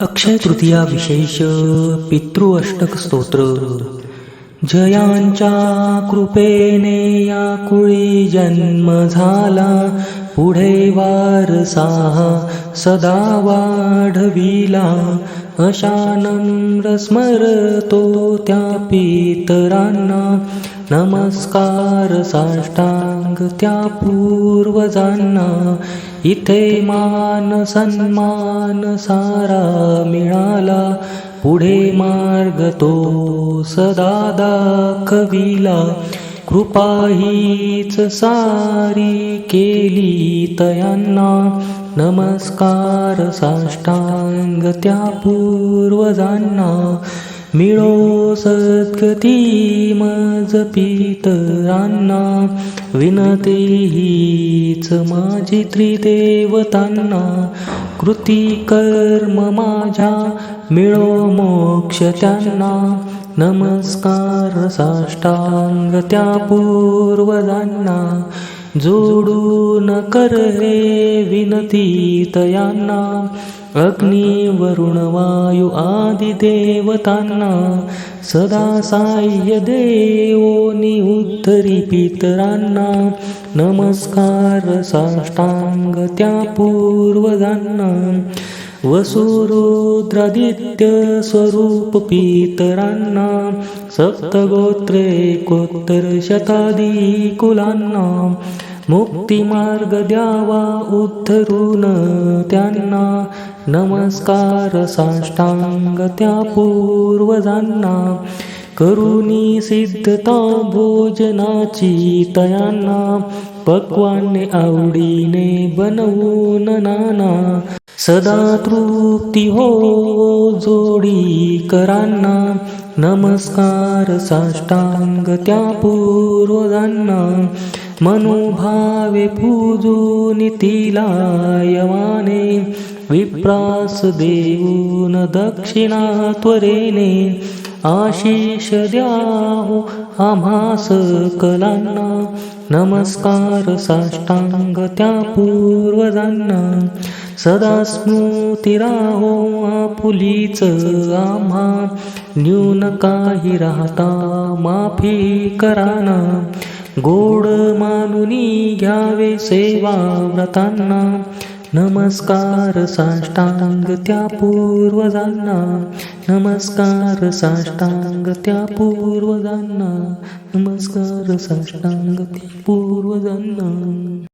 अक्षय तृतीया विशेष पितृ अष्टक स्तोत्र जयांच्या कृपेने या कुळी जन्म झाला पुढे वारसा सदा वाढविला। अशा स्मरतो त्या पितरांना. नमस्कार साष्टांग त्या पूर्वजांना. इथे मान सन्मान सारा मिळाला. पुढे मार्ग तो सदा दाखविला. कृपा हीच सारी केली तयांना. नमस्कार साष्टांग त्या पूर्वजांना मिळो सद्गती मज पितरांना विनती हीच माझी त्रिदेवतांना. कृती कर्म माझ्या मिळो मोक्ष त्यांना. नमस्कार साष्टांग त्या पूर्वजांना जोडून कर हे विनती तयांना. अग्नी वरुण वायू आदी देवतांना. सदा साह्य देवोनी उद्धरी पितरांना नमस्कार साष्टांग त्या पूर्वजांना. वसुरुद्रादित्य स्वरूप पितरांना सप्तगोत्रे कोत्तर शतादी कुलांना मुक्तिमार्ग द्यावा उद्धरून त्यांना नमस्कार साष्टांग त्या पूर्वजांना करुणी सिद्धता भोजनाची तयांना पक्वाने आवडीने बनवून नाना सदा तृप्ती हो जोडी करांना. नमस्कार साष्टांग त्या पूर्वजांना. मनोभावे पूजून तिला यवाने. विप्रास देऊन दक्षिणा त्वरेने. आशिष द्याहो आम्हास कलांना नमस्कार साष्टांग त्या पूर्वजांना. सदा स्मृती राहो आपुलीच आम्हा. न्यून काही राहता माफी कराना. गोड मानुनी घ्यावे सेवा व्रतांना. नमस्कार साष्टांग त्या पूर्वजांना. नमस्कार साष्टांग त्या पूर्वजांना. नमस्कार साष्टांग त्या पूर्वजांना.